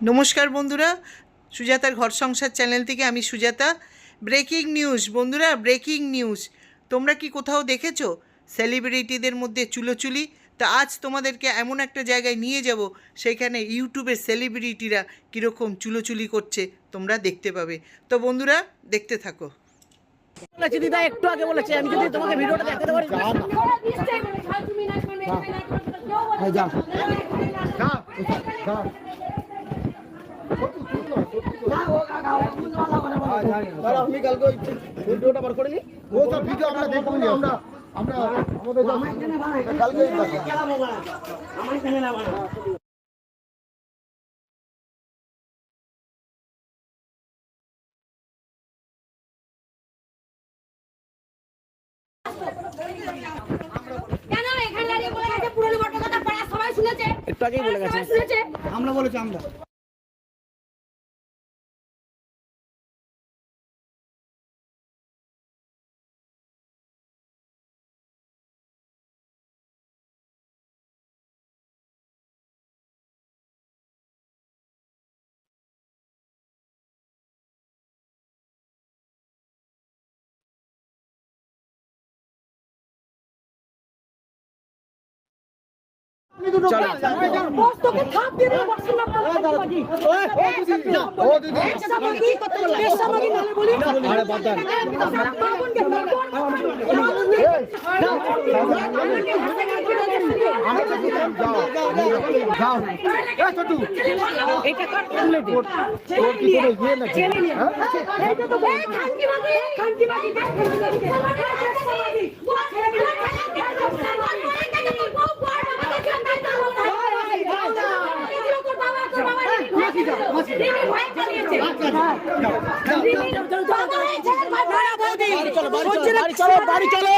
নমস্কার বন্ধুরা সুজাতার ঘর সংসার চ্যানেল থেকে আমি সুজাতা। ব্রেকিং নিউজ বন্ধুরা ব্রেকিং নিউজ। তোমরা কি কোথাও দেখেছ? সেলিব্রিটিদের মধ্যে চুলোচুলি। তা আজ তোমাদেরকে এমন একটা জায়গায় নিয়ে যাব সেখানে ইউটিউবের সেলিব্রিটিরা কীরকম চুলোচুলি করছে তোমরা দেখতে পাবে। তো বন্ধুরা দেখতে থাকো। বলেছি দিদা একটু আগে বলেছি আমি যদি তোমাকে ভিডিওটা দেখাতে পারি দাঁড়াও, আমি কালকে ওই ভিডিওটা বার করে নিই। ও সব ভিডিও আমরা দেখব না আমরা আমরা আমাদের কালকে কেন এখানে দাঁড়িয়ে বলে গেছে? পুরনো বট্ট কথা পাড়া সবাই শুনেছে। একটু আগেই বলে গেছে। শুনেছে। আমরা বলেছি আমরা। খানকি বাজি খানকি বাজি Don't go ahead. বাড়ি চলো বাড়ি চলো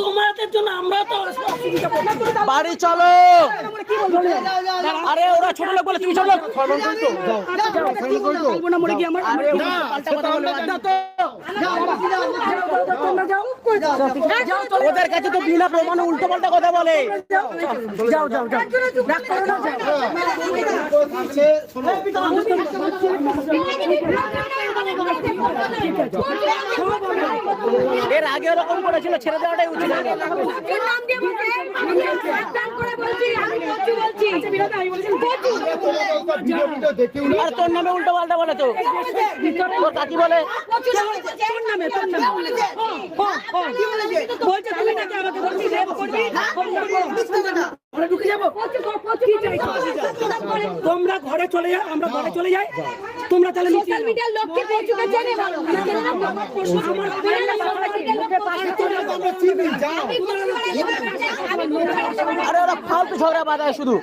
তোমাদের জন্য আমরা তো বাড়ি চলো আরে ওরা ছোট লোক বলে তুমি ছোট লোক মরে গিয়ে আমার আরে পাল্টা কথা বলে বাদ দাও তো ওদের কাছে তো বিনা প্রমাণে উল্টো পাল্টা কথা বলে যাও যাও যাও এর আগে ওরকম করেছিল ছেড়ে দেওয়াটাই উচিত আর তোর নামে উল্টো পাল্টা বলে তো। তোর কাকি বলে। চলে যাই তোমরা তাহলে নিচে সোশ্যাল মিডিয়ার লোককে পৌঁছতে জেনে ভালো আমরা চিনি যাও। আরে ওরা ফালতু ঝগড়া বাঁধায় শুধু।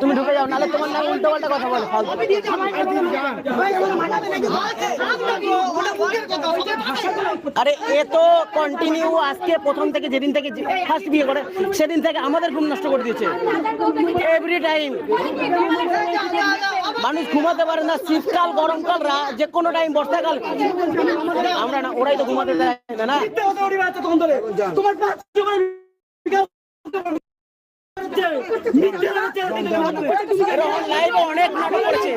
তুমি ঢুকে যাও নাহলে তোমার নামে উল্টো পাল্টা কথা বলে ফালতু। আরে এ তো কন্টিনিউ আজকে প্রথম থেকে যেদিন থেকে ফার্স্ট বিয়ে করে সেদিন থেকে আমাদের ঘুম নষ্ট করে দিয়েছে। এভরি টাইম মানুষ ঘুমাতে পারে না শীতকাল গরমকাল যে কোনো টাইম বর্ষাকাল। আমরা না ওরাই তো ঘুমাতে দেয় না না? তোমার পাঁচ তোমার এরা লাইভে অনেক নাটক করেছে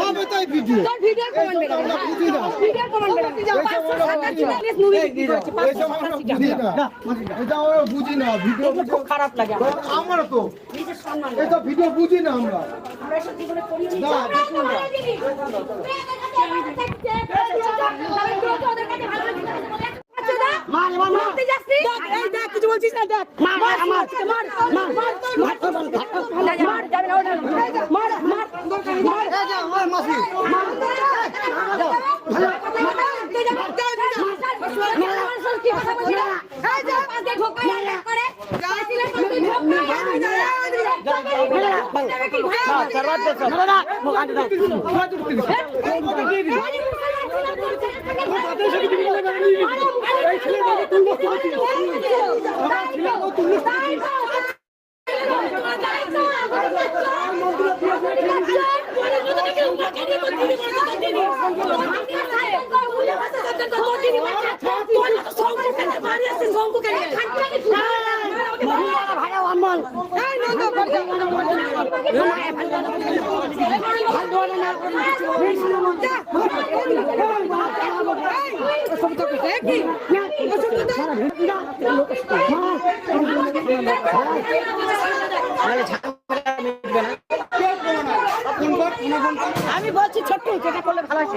হবে তাই ভিডিও এসব আমরা বুঝি না এটা আমরা বুঝি না ভিডিও ভিডিও খারাপ লাগে আমার। তো ভিডিও বুঝি না কিছু বলছিস ঠোকা করে ঠোকা সঙ্গ কেন আমি বলছি ছোট্ট যেটা করলে ভালো আছে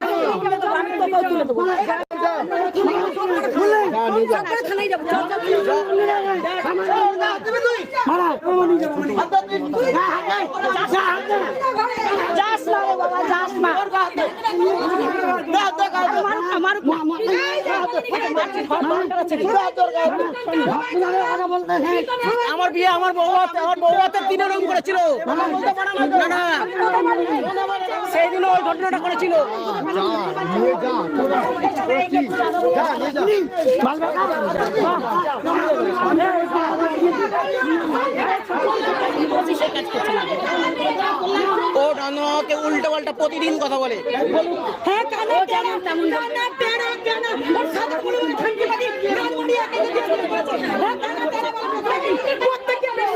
যাস না রে বাবা যাস না আমার বিয়ে আমার বউ আমার বউ তিন রকম করেছিল। না সেই দিন ওই ঘটনাটা করেছিল। নিয়ে যা তোরা কি যা ও আমাকে উল্টো পাল্টা প্রতিদিন কথা বলে। না তেরা কেন ওর সাদা বলে বলে ঠান্ডি বাড়ি না মুড়ি একে দিকে চলে গেছে হ্যাঁ তেরা তেরা বলে ঠান্ডি প্রত্যেককে বেশ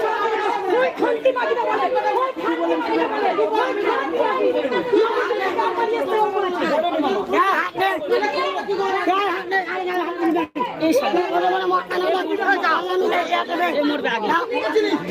ওই ঠান্ডি বাড়ি না বলে ওই ঠান্ডি বাড়ি না বলে ওই ঠান্ডি বাড়ি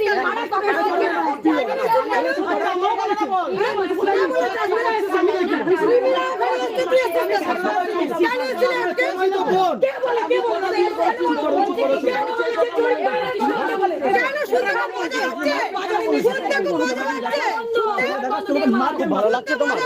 বলে? ভালো লাগছে তোমার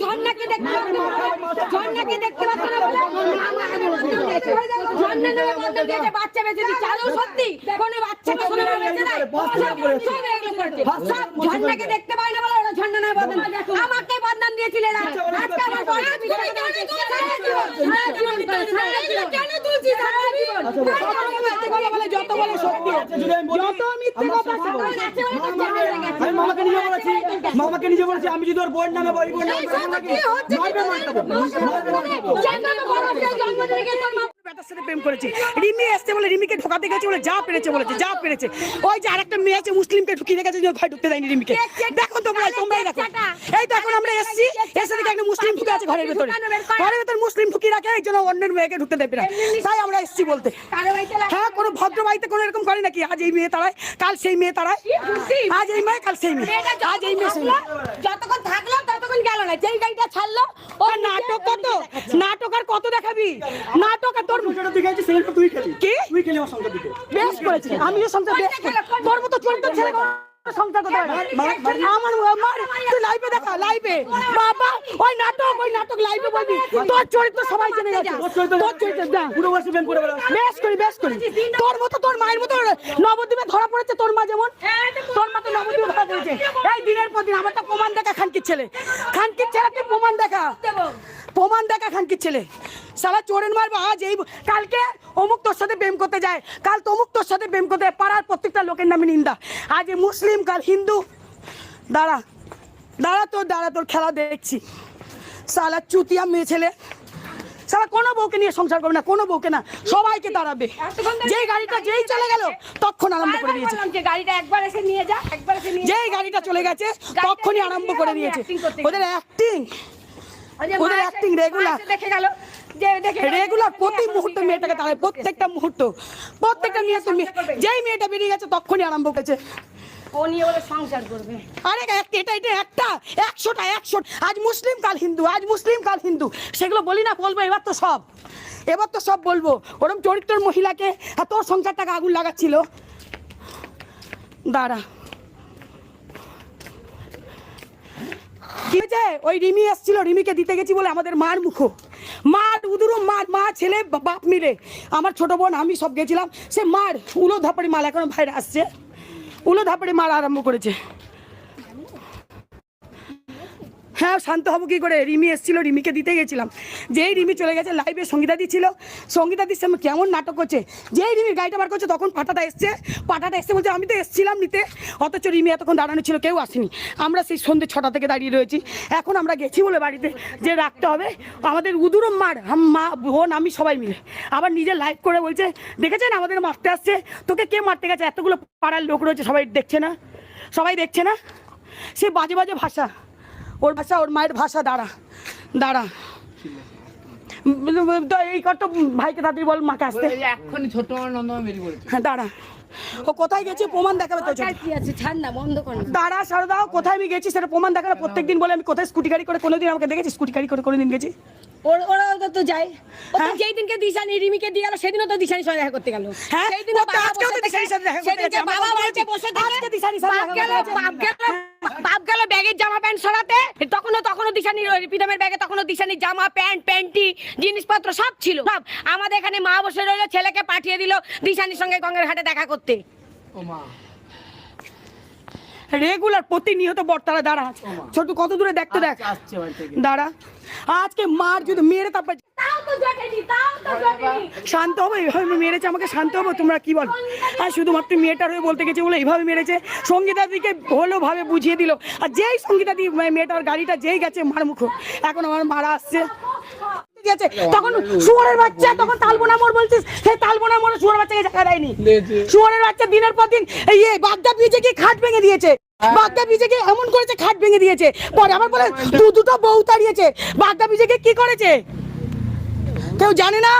ঝর্ণাকে দেখতে পাচ্ছ না ঝর্ণাকে দেখতে পাচ্ছ না বলে দিয়েছে বাচ্চা বেঁচে দিচ্ছে আদৌ সত্যি কোনো বাচ্চাকে কোনো বেঁচে দেয় সব এগুলো করেছে সব ঝর্ণাকে দেখতে পায় না বলে ওরা ঝর্ণা নামে বদনাম আমাকে বদনাম দিয়েছিল এরা আজকে আমার বড় বিষয় কেন তুলছিস সারা জীবন যত বলে সত্যি যত মিথ্যে কথা আমি মামাকে নিজে বলেছি মামাকে নিজে বলেছি আমি যদি ওর বোন নামে বই বোন নামে বেটার সাথে প্রেম করেছি। রিমি এসছে বলে রিমিকে ঢোকাতে গেছে বলে যা পেরেছে বলেছে যা পেরেছে। ওই যে আরেকটা মেয়ে আছে মুসলিমকে ঢুকিয়ে রেখেছে ঘরে ঢুকতে দেয়নি রিমিকে। দেখো তোমরা তোমরাই দেখো। এই তো এখন আমরা এসেছি এসে দেখে একটা মুসলিম ঢুকে আছে ঘরের ভেতরে। ঘরের ভেতরে মুসলিম ঢুকিয়ে রাখে এই জন্য অন্যের মেয়েকে ঢুকতে দেবে না। তাই আমরা এসেছি বলতে। হ্যাঁ কোনো ভদ্র বাড়িতে কোনো এরকম করে নাকি? আজ এই মেয়ে তারায় কাল সেই মেয়ে তারায় আজ এই মেয়ে কাল সেই মেয়ে। আজ এই মেয়ে সেই মেয়ে। যতক্ষণ থাকল ততক্ষণ গেল না। যেই গাড়িটা ছাড়লো ও নাটক কত? নাটক আর কত দেখাবি? নাটক আর তোর মুখটা তুই খেয়েছিস সেটা তুই খেলি। কি? তুই খেলি আমার সঙ্গে দিকে। বেশ করেছিস আমিও সঙ্গে বেশ তোর মতো চরিত্র ছেলে সংসার করতে পারে আমার আমার তুই লাইভে দেখা লাইভে বাবা ওই নাটক ওই নাটক লাইভে বলবি। তোর চরিত্র সবাই জেনে গেছে। তোর চরিত্র পুরো বছর প্রেম করে বেশ করি বেশ করি। তোর মতো তোর মায়ের মতো নবদ্বীপে ধরা পড়েছে তোর মা যেমন। তোর মতো নবদ্বীপে ধরা পড়েছে। এই দিনের পর দিন আমার তো প্রমাণ দেখা খানকির ছেলে। খানকির ছেলে তুই প্রমাণ দেখা। প্রমাণ দেখা খানকির ছেলে। সালা চোরের মারবো আজ এই কালকে অমুক তোর সাথে প্রেম করতে যায় কাল তমুক তোর সাথে প্রেম করতে। পাড়ার প্রত্যেকটা লোকের নামে নিন্দা। আজ মুসলিম কাল হিন্দু দাঁড়া দাঁড়া তোর দাঁড়া তোর খেলা দেখছি। সালা চুতিয়া মেয়ে ছেলে সারা কোনো বউকে নিয়ে সংসার করবে না কোনো বউকে না সবাইকে দাঁড়াবে যেই গাড়িটা যেই চলে গেল তখন আরম্ভ করে দিয়েছে। যে গাড়িটা একবার এসে নিয়ে যা একবার এসে নিয়ে যেই গাড়িটা চলে গেছে তখনই আরম্ভ করে দিয়েছে। ওদের অ্যাক্টিং ওদের অ্যাক্টিং রেগুলার দেখে গেল। যে রেগুলার প্রতি মুহূর্তে মেয়েটাকে দাঁড়ায় প্রত্যেকটা মুহূর্ত প্রত্যেকটা মেয়ে তুমি যেই মেয়েটা বেরিয়ে গেছে তখনই আরম্ভ করেছে। ও নিয়ে বলে সংসার করবে। আরে এটা এটা একটা একশোটা একশো আজ মুসলিম কাল হিন্দু আজ মুসলিম কাল হিন্দু। সেগুলো বলি না বলব এবার তো সব। এবার তো সব বলব ওরম চরিত্রের মহিলাকে আর তোর সংসারটাকে আগুন লাগাচ্ছিল। দাঁড়া। কি হয়েছে? ওই রিমি এসছিল রিমিকে দিতে গেছি বলে আমাদের মার মুখো। মার উদুরু মা মা, ছেলে বাপ মিলে। আমার ছোট বোন, আমি সব গেছিলাম। সে মার উলো ধাপড়ি মাল এখন বাইরে আসছে। উলো ধাপড়ি মার আরম্ভ করেছে। হ্যাঁ শান্ত হব কি করে? রিমি এসেছিল, রিমিকে দিতে গেছিলাম। যেই রিমি চলে গেছে লাইভে সঙ্গীতাদি ছিল। সঙ্গীতাদির সামনে কেমন নাটক করছে? যেই রিমির গাড়িটা বার করছে, তখন পাটাটা এসছে। পাটাটা এসছে বলছে, আমি তো এসছিলাম নিতে। অথচ রিমি এতক্ষণ দাঁড়ানো ছিল, কেউ আসেনি। আমরা সেই সন্ধ্যে ছটা থেকে দাঁড়িয়ে রয়েছি। এখন আমরা গেছি বলে বাড়িতে যে রাখতে হবে। আমাদের উদুরম মার মা, বোন, আমি সবাই মিলে। আবার নিজে লাইভ করে বলছে, দেখেছেন আমাদের মারতে আসছে? তোকে কে মারতে গেছে? এতগুলো পাড়ার লোক রয়েছে, সবাই দেখছে না? সবাই দেখছে না? সে বাজে বাজে ভাষা। ওর ভাষা ওর মায়ের ভাষা দাঁড়া দাঁড়া। তো এই কর তো ভাইকে তাড়াতাড়ি বল মাকে আসতে। এক্ষুনি ছোট হ্যাঁ দাঁড়া। ও কোথায় গেছে? প্রমাণ দেখাবে তো দাঁড়া সারদাও কোথায় আমি গেছি সেটা প্রমাণ দেখাবে। প্রত্যেকদিন বলে। আমি কোথায় স্কুটি গাড়ি করে কোনোদিন আমাকে দেখেছি স্কুটি গাড়ি করে কোনোদিন গেছি ওরা তো যায়। হ্যাঁ? যেই দিনকে দিশানি রিমিকে দিয়ে গেল সেদিনও তো দিশানির সঙ্গে দেখা করতে গেল। হ্যাঁ? সেই দিন আজকেও তো দিশানির সাথে দেখা করতে গেছে। বাবা বাড়িতে বসে আজকে দিশানির সাথে দেখা গেল বাপ গেল বাপ গেল ব্যাগের জামা প্যান্ট সরাতে। তখনও তখনও দিশানির প্রীতমের ব্যাগে তখনও দিশানির জামা প্যান্ট প্যান্টি জিনিসপত্র সব ছিল। সব। আমাদের এখানে মা বসে রইল ছেলেকে পাঠিয়ে দিল দিশানির সঙ্গে গঙ্গার ঘাটে দেখা করতে। মা। রেগুলার প্রতিনিয়ত বর্তারা দাঁড়া ছোট কত দূরে দেখতে দেখ। আসছে বাড়ি দাঁড়া। আজকে মার যদি মেরে তারপর শান্ত হবে এইভাবে মেরেছে আমাকে শান্ত হবে তোমরা কি বল? আর শুধুমাত্র মেয়েটার হয়ে বলতে গেছে বলে এইভাবে মেরেছে। সঙ্গীতাদিকে হলো ভাবে বুঝিয়ে দিল। আর যেই সঙ্গীতাদি মেয়েটার গাড়িটা যেই গেছে মার মুখো। এখন আমার মারা আসছে। গেছে। তখন শুয়ারের বাচ্চা তখন তালবোনা মোড় বলছিস? সেই তালবোনা মোড়ে শুয়ারের বাচ্চাকে জায়গা দেয়নি। শুয়ারের বাচ্চা দিনের পর দিন ইয়ে বাগদা গিয়ে খাট ভেঙে দিয়েছে। বাগদা পিজেকে এমন করেছে খাট ভেঙে দিয়েছে। পরে আবার বলে দু দুটো বউ তাড়িয়েছে। বাগদা কি করেছে? কেউ জানে না?